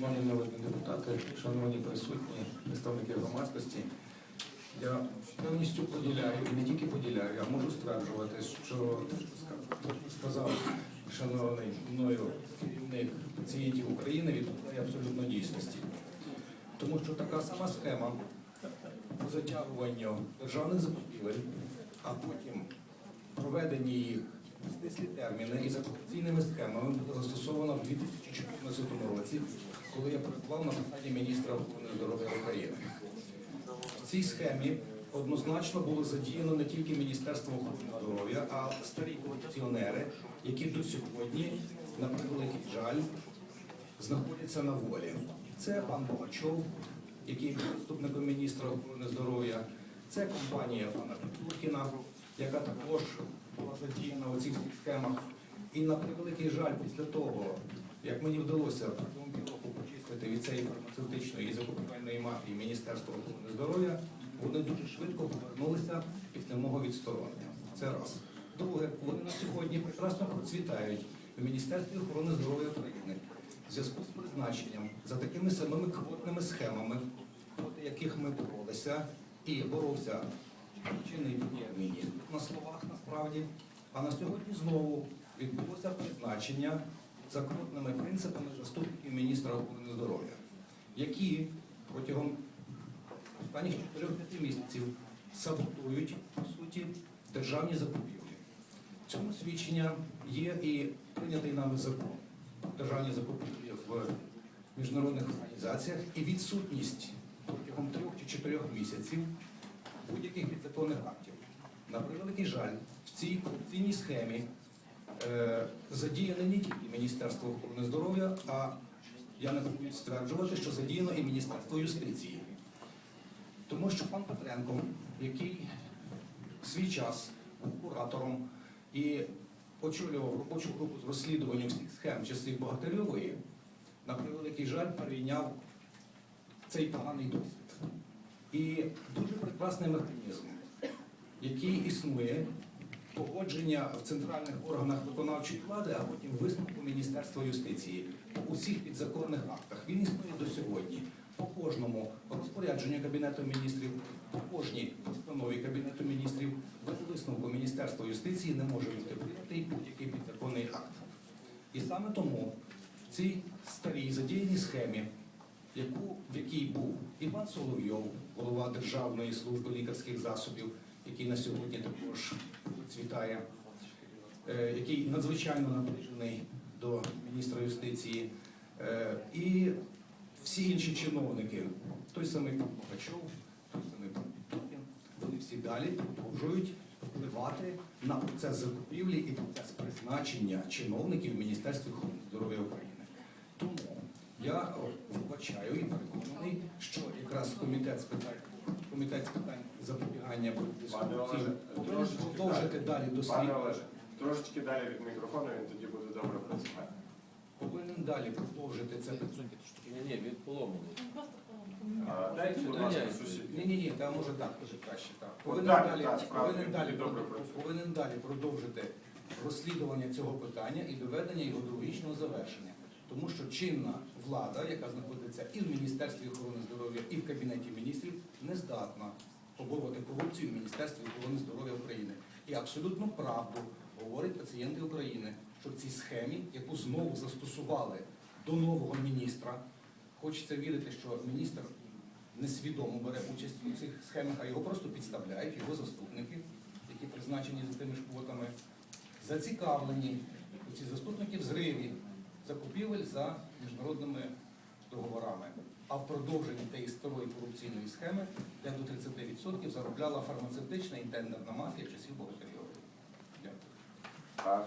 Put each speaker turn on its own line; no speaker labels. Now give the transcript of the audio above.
Шановні народні депутати, шановні присутні, представники громадськості, я повністю поділяю і не тільки поділяю, а можу стверджувати, що сказав шановний мною керівник пацієнтів України відповідає абсолютно дійсності. Тому що така сама схема по затягуванню державних закупівель, а потім проведення їх стислі терміни і за корупційними схемами було застосовано в 2014 році, коли я перебував на посаді міністра охорони здоров'я України. В цій схемі однозначно було задіяно не тільки Міністерство охорони здоров'я, а старі корупціонери, які до сьогодні, на превеликий жаль, знаходяться на волі. Це пан Богачов, який був заступником міністра охорони здоров'я, це компанія пана Петрухіна, яка також була задіяна у цих схемах. І на превеликий жаль, після того, як мені вдалося протягом почистити від цієї фармацевтичної і закупівельної мафії Міністерства охорони здоров'я, вони дуже швидко повернулися після мого відсторонення. Це раз. Друге, вони на сьогодні прекрасно процвітають в Міністерстві охорони здоров'я України в зв'язку з призначенням за такими самими квотними схемами, проти яких ми боролися і боровся чинний прем'єр-міністр насправді. А на сьогодні знову відбулося призначення за квотними принципами заступників міністра охорони здоров'я, які протягом останніх 4-5 місяців саботують, по суті, державні закупівлі. В цьому свідчення є і прийнятий нами закон державні закупівлі в міжнародних організаціях і відсутність протягом трьох чи чотирьох місяців будь-яких підзаконних актів. На превеликий жаль, в цій корупційній схемі е, задіяне не тільки Міністерство охорони здоров'я, а я не буду стверджувати, що задіяно і Міністерство юстиції. Тому що пан Петренко, який в свій час був куратором і очолював робочу групу з розслідування всіх схем часів Богатирьової, на превеликий жаль, перейняв цей поганий досвід. І дуже прекрасний механізм, який існує, погодження в центральних органах виконавчої влади, а потім висновку Міністерства юстиції по усіх підзаконних актах. Він існує до сьогодні. По кожному розпорядженню Кабінету міністрів, по кожній постанові Кабінету міністрів без висновку Міністерства юстиції не може бути прийнятий будь-який підзаконний акт. І саме тому в цій старій задіяній схемі яку, в якій був Іван Соловйов, голова Державної служби лікарських засобів, який на сьогодні також процвітає, е, який надзвичайно наближений до міністра юстиції, е, і всі інші чиновники, той самий пан Богачов, той самий пан Петрухін, вони всі далі продовжують впливати на процес закупівлі і процес призначення чиновників в Міністерстві охорони здоров'я України. Тому я вбачаю і переконаний, що якраз комітет з питань комітет з питань запобігання
трошечки
продовжити
далі.
далі
Пане
дослідження.
Олеже, трошечки далі від мікрофону, він тоді буде добре працювати.
Повинен далі продовжити це.
Ні, ні, від поломаний.
А, Дайте, будь ласка,
Ні.
Ні, ні, ні, там може так дуже краще. Так. Повинен
так,
далі,
так, справді,
повинен далі,
добре працює.
повинен далі продовжити розслідування цього питання і доведення його до логічного завершення. Тому що чинна влада, яка знаходиться і в Міністерстві охорони здоров'я, і в Кабінеті міністрів, не здатна побороти корупцію в Міністерстві охорони здоров'я України. І абсолютно правду говорять пацієнти України, що в цій схемі, яку знову застосували до нового міністра, хочеться вірити, що міністр несвідомо бере участь у цих схемах, а його просто підставляють, його заступники, які призначені за тими ж квотами, зацікавлені ці заступники в зриві закупівель за міжнародними договорами. А в продовженні тієї старої корупційної схеми, де до 30% заробляла фармацевтична і тендерна мафія часів Богатирьової. Дякую.